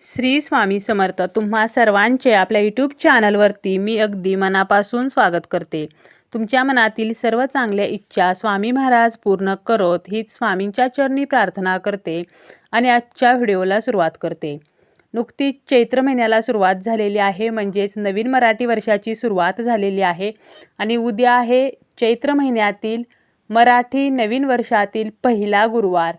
श्री स्वामी समर्थ. तुम्हा सर्वांचे आपल्या यूट्यूब चॅनलवरती मी अगदी मनापासून स्वागत करते. तुमच्या मनातील सर्व चांगल्या इच्छा स्वामी महाराज पूर्ण करोत हीच स्वामींच्या चरणी प्रार्थना करते आणि आजच्या व्हिडिओला सुरुवात करते. नुकतीच चैत्र महिन्याला सुरुवात झालेली आहे म्हणजेच नवीन मराठी वर्षाची सुरुवात झालेली आहे आणि उद्या आहे चैत्र महिन्यातील मराठी नवीन वर्षातील पहिला गुरुवार.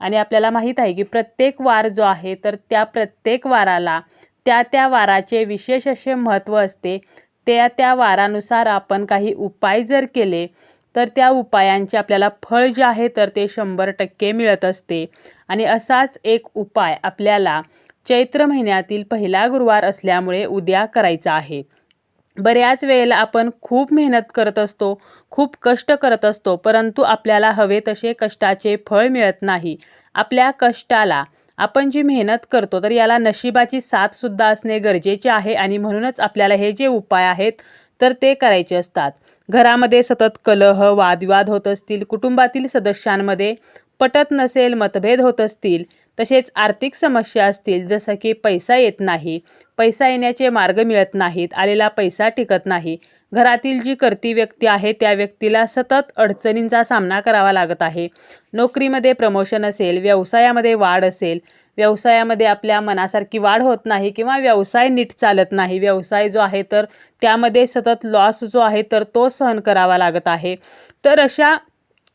आणि आपल्याला माहीत आहे की प्रत्येक वार जो आहे तर त्या प्रत्येक वाराला त्या त्या वाराचे विशेष असे महत्त्व असते. त्या त्या वारानुसार आपण काही उपाय जर केले तर त्या उपायांचे आपल्याला फळ जे आहे तर ते शंभर टक्के मिळत असते. आणि असाच एक उपाय आपल्याला चैत्र महिन्यातील पहिला गुरुवार असल्यामुळे उद्या करायचा आहे. बऱ्याच वेळेला आपण खूप मेहनत करत असतो खूप कष्ट करत असतो परंतु आपल्याला हवे तसे कष्टाचे फळ मिळत नाही. आपल्या कष्टाला आपण जी मेहनत करतो तर याला नशिबाची साथसुद्धा असणे गरजेचे आहे आणि म्हणूनच आपल्याला हे जे उपाय आहेत तर ते करायचे असतात. घरामध्ये सतत कलह वादविवाद होत असतील कुटुंबातील सदस्यांमध्ये पटत नसेल मतभेद होत असतील तसेच आर्थिक समस्या असतील जसं की पैसा येत नाही पैसा येण्याचे मार्ग मिळत नाहीत आलेला पैसा टिकत नाही घरातील जी करती व्यक्ती आहे त्या व्यक्तीला सतत अडचणींचा सामना करावा लागत आहे. नोकरीमध्ये प्रमोशन असेल व्यवसायामध्ये वाढ असेल व्यवसायामध्ये आपल्या मनासारखी वाढ होत नाही किंवा व्यवसाय नीट चालत नाही व्यवसाय जो आहे तर त्यामध्ये सतत लॉस जो आहे तर तो सहन करावा लागत आहे. तर अशा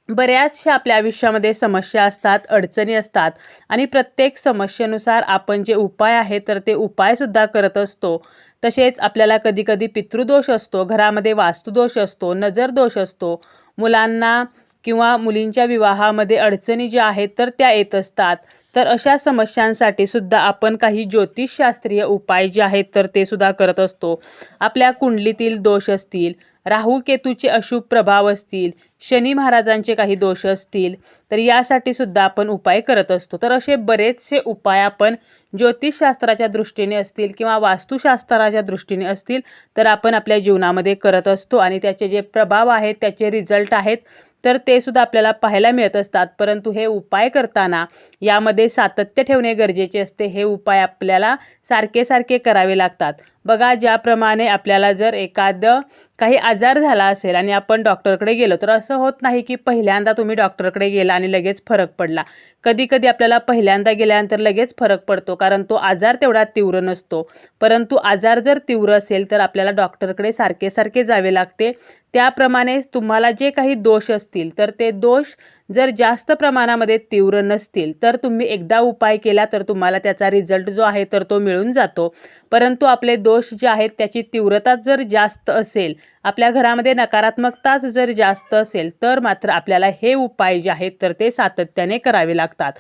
बऱ्याचशा आपल्या आयुष्यामध्ये समस्या असतात अडचणी असतात आणि प्रत्येक समस्येनुसार आपण जे उपाय आहे तर ते उपायसुद्धा करत असतो. तसेच आपल्याला कधीकधी पितृदोष असतो घरामध्ये वास्तुदोष असतो नजर दोष असतो. मुलांना किंवा मुलींच्या विवाहामध्ये अडचणी ज्या आहेत तर त्या येत असतात. तर अशा समस्यांसाठी सुद्धा आपण काही ज्योतिषशास्त्रीय उपाय जे आहेत तर ते सुद्धा करत असतो. आपल्या कुंडलीतील दोष असतील राहू केतूचे अशुभ प्रभाव असतील शनी महाराजांचे काही दोष असतील तर यासाठी सुद्धा आपण उपाय करत असतो. तर असे बरेचसे उपाय आपण ज्योतिषशास्त्राच्या दृष्टीने असतील किंवा वास्तुशास्त्राच्या दृष्टीने असतील तर आपण आपल्या जीवनामध्ये करत असतो आणि त्याचे जे प्रभाव आहेत त्याचे रिझल्ट आहेत तर ते सुद्धा आपल्याला पाहायला मिळत असतात. परंतु हे उपाय करताना यामध्ये सातत्य ठेवणे गरजेचे असते. हे उपाय आपल्याला सारखे सारखे करावे लागतात. बघा ज्याप्रमाणे आपल्याला जर एखादं काही आजार झाला असेल आणि आपण डॉक्टरकडे गेलो तर असं होत नाही की पहिल्यांदा तुम्ही डॉक्टरकडे गेला आणि लगेच फरक पडला. कधी कधी आपल्याला पहिल्यांदा गेल्यानंतर लगेच फरक पडतो कारण तो आजार तेवढा तीव्र नसतो. परंतु आजार जर तीव्र असेल तर आपल्याला डॉक्टरकडे सारखे सारखे जावे लागते. त्याप्रमाणे तुम्हाला जे काही दोष असतील तर ते दोष जर जास्त प्रमाणामध्ये तीव्र नसतील तर तुम्ही एकदा उपाय केला तर तुम्हाला त्याचा रिझल्ट जो आहे तर तो मिळून जातो. परंतु आपले दोष जे आहेत त्याची तीव्रता जर जास्त असेल आपल्या घरामध्ये नकारात्मकताच जर जास्त असेल तर मात्र आपल्याला हे उपाय जे आहेत तर ते सातत्याने करावे लागतात.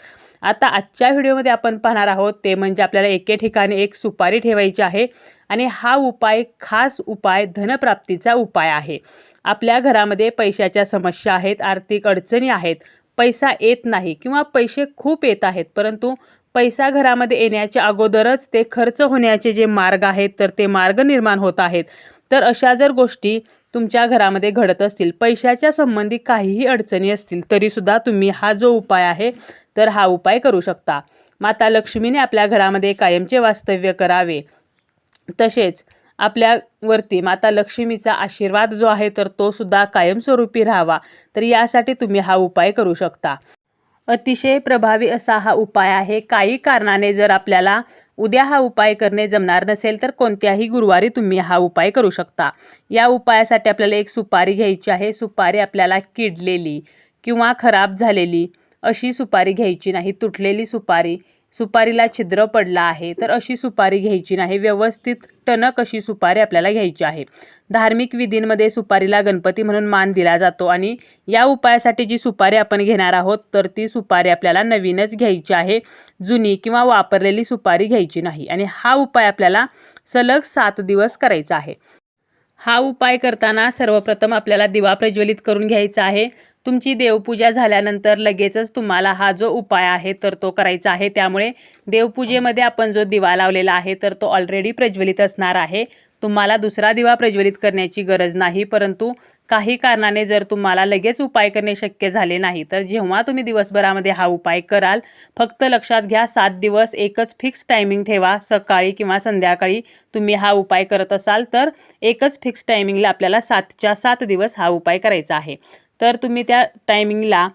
आता आजच्या व्हिडिओमध्ये आपण पाहणार आहोत ते म्हणजे आपल्याला एके ठिकाणी एक सुपारी ठेवायची आहे आणि हा उपाय खास उपाय धनप्राप्तीचा उपाय आहे. आपल्या घरामध्ये पैशाच्या समस्या आहेत आर्थिक अडचणी आहेत पैसा येत नाही किंवा पैसे खूप येत आहेत परंतु पैसा घरामध्ये येण्याच्या अगोदरच ते खर्च होण्याचे जे मार्ग आहेत तर ते मार्ग निर्माण होत आहेत. तर अशा जर गोष्टी तुमच्या घरामध्ये घडत असतील पैशाच्या संबंधी काहीही अडचणी असतील तरीसुद्धा तुम्ही हा जो उपाय आहे तर हा उपाय करू शकता. माता लक्ष्मीने आपल्या घरामध्ये कायमचे वास्तव्य करावे. तसेच आपल्यावरती माता लक्ष्मीचा आशीर्वाद जो आहे तर तो सुद्धा कायमस्वरूपी राहावा. तर यासाठी तुम्ही हा उपाय करू शकता. अतिशय प्रभावी असा हा उपाय आहे. काही कारणाने जर आपल्याला उद्या हा उपाय करणे जमणार नसेल तर कोणत्याही गुरुवारी तुम्ही हा उपाय करू शकता. या उपायासाठी आपल्याला एक सुपारी घ्यायची आहे. सुपारी आपल्याला किडलेली किंवा खराब झालेली अशी सुपारी घ्यायची नाही. तुटलेली सुपारी सुपारीला छिद्र पडला आहे तर अशी सुपारी घ्यायची नाही. व्यवस्थित टणक अशी सुपारी आपल्याला घ्यायची आहे. धार्मिक विधींमध्ये सुपारीला गणपती म्हणून मान दिला जातो आणि या उपायासाठी जी सुपारी आपण घेणार आहोत तर ती सुपारी आपल्याला नवीनच घ्यायची आहे. जुनी किंवा वापरलेली सुपारी घ्यायची नाही आणि हा उपाय आपल्याला सलग सात दिवस करायचा आहे. हा उपाय करताना सर्वप्रथम आपल्याला दिवा प्रज्वलित करून घ्यायचा आहे. तुमची देवपूजा झाल्यानंतर लगेचच तुम्हाला हा जो उपाय आहे तर तो करायचा आहे. त्यामुळे देवपूजेमध्ये आपण जो दिवा लावलेला आहे तर तो ऑलरेडी प्रज्वलित असणार आहे. तुम्हाला दुसरा दिवा प्रज्वलित करण्याची गरज नाही परंतु काही कारणाने जर तुम्हाला लगेच उपाय करणे शक्य झाले नाही तर जेव्हा तुम्ही दिवसभरामध्ये हा उपाय कराल फक्त लक्षात घ्या सात दिवस एकच फिक्स टायमिंग ठेवा. सकाळी किंवा संध्याकाळी तुम्ही हा उपाय करत असाल तर एकच फिक्स टायमिंगला आपल्याला सातच्या सात दिवस हा उपाय करायचा आहे. तर तुम्ही त्या टायमिंगला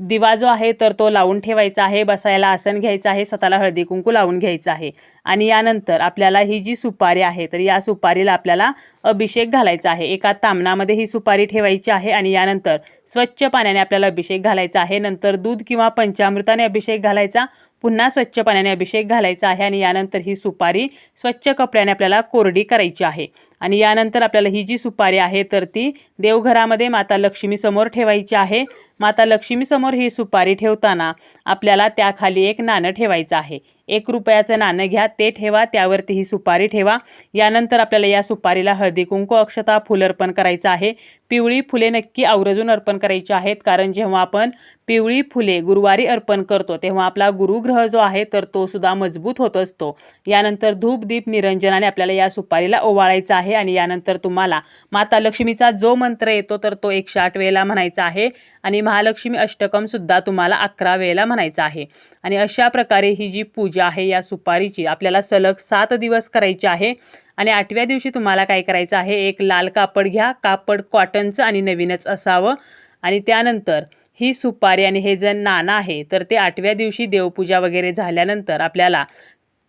दिवा जो आहे तर तो लावून ठेवायचा आहे बसायला आसन घ्यायचं आहे स्वतःला हळदी कुंकू लावून घ्यायचं आहे. आणि यानंतर आपल्याला ही जी सुपारी आहे तर या सुपारीला आपल्याला अभिषेक घालायचा आहे. एका तामणामध्ये ही सुपारी ठेवायची आहे आणि यानंतर स्वच्छ पाण्याने आपल्याला अभिषेक घालायचा आहे. नंतर दूध किंवा पंचामृताने अभिषेक घालायचा पुन्हा स्वच्छ पाण्याने अभिषेक घालायचा आहे आणि यानंतर ही सुपारी स्वच्छ कपड्याने आपल्याला कोरडी करायची आहे. आणि यानंतर आपल्याला ही जी सुपारी आहे तर ती देवघरामध्ये माता लक्ष्मीसमोर ठेवायची आहे. माता लक्ष्मीसमोर ही सुपारी ठेवताना आपल्याला त्याखाली एक नाणं ठेवायचं आहे. एक रुपयाचं नाणं घ्या ते ठेवा त्यावरती ही सुपारी ठेवा. यानंतर आपल्याला या सुपारीला हळदी कुंकू अक्षता फुल अर्पण करायचं आहे. पिवळी फुले नक्की आवर्जून अर्पण करायची आहेत. कारण जेव्हा आपण पिवळी फुले गुरुवारी अर्पण करतो तेव्हा आपला गुरुग्रह जो आहे तर तो सुद्धा मजबूत होत असतो. यानंतर धूप दीप निरंजनाने आपल्याला या सुपारीला ओवाळायचा आहे आणि यानंतर तुम्हाला माता लक्ष्मीचा जो मंत्र येतो तर तो एकशे आठ वेळेला म्हणायचा आहे आणि महालक्ष्मी अष्टकम सुद्धा तुम्हाला अकरा वेळेला म्हणायचा आहे. आणि अशा प्रकारे ही जी पूजा आहे या सुपारीची आपल्याला सलग सात दिवस करायची आहे. आणि आठव्या दिवशी तुम्हाला काय करायचं आहे? एक लाल कापड घ्या. कापड कॉटनचं आणि नवीनच असावं. आणि त्यानंतर ही सुपारी आणि हे जे नाणं आहे तर ते आठव्या दिवशी देवपूजा वगैरे झाल्यानंतर आपल्याला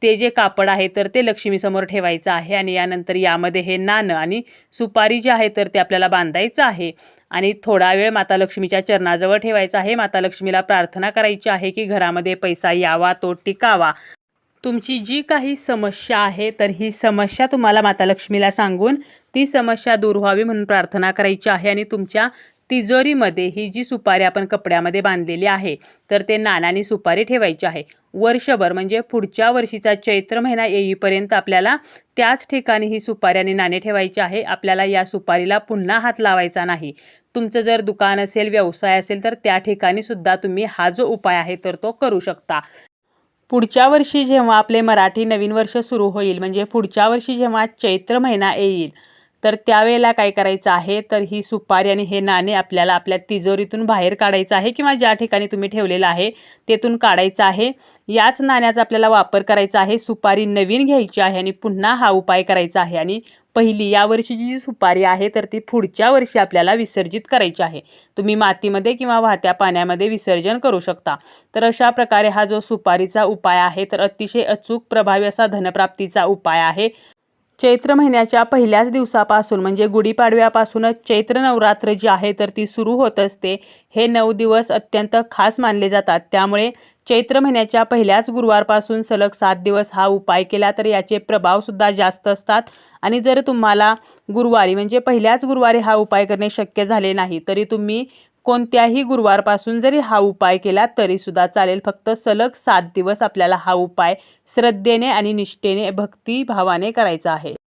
ते जे कापड आहे तर ते लक्ष्मीसमोर ठेवायचं आहे. आणि यानंतर यामध्ये हे नाणं आणि सुपारी जे आहे तर ते आपल्याला बांधायचं आहे. आणि थोडा वेळ माता लक्ष्मीच्या चरणाजवळ ठेवायचं आहे. माता लक्ष्मीला प्रार्थना करायची आहे की घरामध्ये पैसा यावा तो टिकावा. तुमची जी काही समस्या आहे तर ही समस्या तुम्हाला माता लक्ष्मीला सांगून ती समस्या दूर व्हावी म्हणून प्रार्थना करायची आहे आणि तुमच्या तिजोरीमध्ये ही जी सुपारी आपण कपड्यामध्ये बांधलेली आहे तर ते नानानी सुपारी ठेवायची आहे. वर्षभर म्हणजे पुढच्या वर्षीचा चैत्र महिना येईपर्यंत आपल्याला त्याच ठिकाणी ही सुपारी आणि नाणे ठेवायची आहे. आपल्याला या सुपारीला पुन्हा हात लावायचा नाही. तुमचं जर दुकान असेल व्यवसाय असेल तर त्या ठिकाणी सुद्धा तुम्ही हा जो उपाय आहे तर तो करू शकता. पुढच्या वर्षी जेव्हा आपले मराठी नवीन वर्ष सुरू होईल म्हणजे पुढच्या वर्षी जेव्हा चैत्र महिना येईल तर त्यावेळेला काय करायचं आहे? तर ही सुपारी आणि हे नाणे आपल्याला आपल्या तिजोरीतून बाहेर काढायचं आहे किंवा ज्या ठिकाणी तुम्ही ठेवलेलं आहे तेथून काढायचं आहे. याच नाण्याचा आपल्याला वापर करायचा आहे. सुपारी नवीन घ्यायची आहे आणि पुन्हा हा उपाय करायचा आहे. आणि पहिली या वर्षीची जी सुपारी आहे तर ती पुढच्या वर्षी आपल्याला विसर्जित करायची आहे. तुम्ही मातीमध्ये किंवा वाहत्या पाण्यामध्ये विसर्जन करू शकता. तर अशा प्रकारे हा जो सुपारीचा उपाय आहे तर अतिशय अचूक प्रभावी असा धनप्राप्तीचा उपाय आहे. चैत्र महिन्याच्या पहिल्याच दिवसापासून म्हणजे गुढीपाडव्यापासूनच चैत्र नवरात्र जी आहे तर ती सुरू होत असते. हे नऊ दिवस अत्यंत खास मानले जातात. त्यामुळे चैत्र महिन्याच्या पहिल्याच गुरुवारपासून सलग सात दिवस हा उपाय केला तर याचे प्रभावसुद्धा जास्त असतात. आणि जर तुम्हाला गुरुवारी म्हणजे पहिल्याच गुरुवारी हा उपाय करणे शक्य झाले नाही तरी तुम्ही कोणत्याही गुरुवारपासून जरी हा उपाय केला तरीसुद्धा चालेल. फक्त सलग सात दिवस आपल्याला हा उपाय श्रद्धेने आणि निष्ठेने भक्तिभावाने करायचा आहे.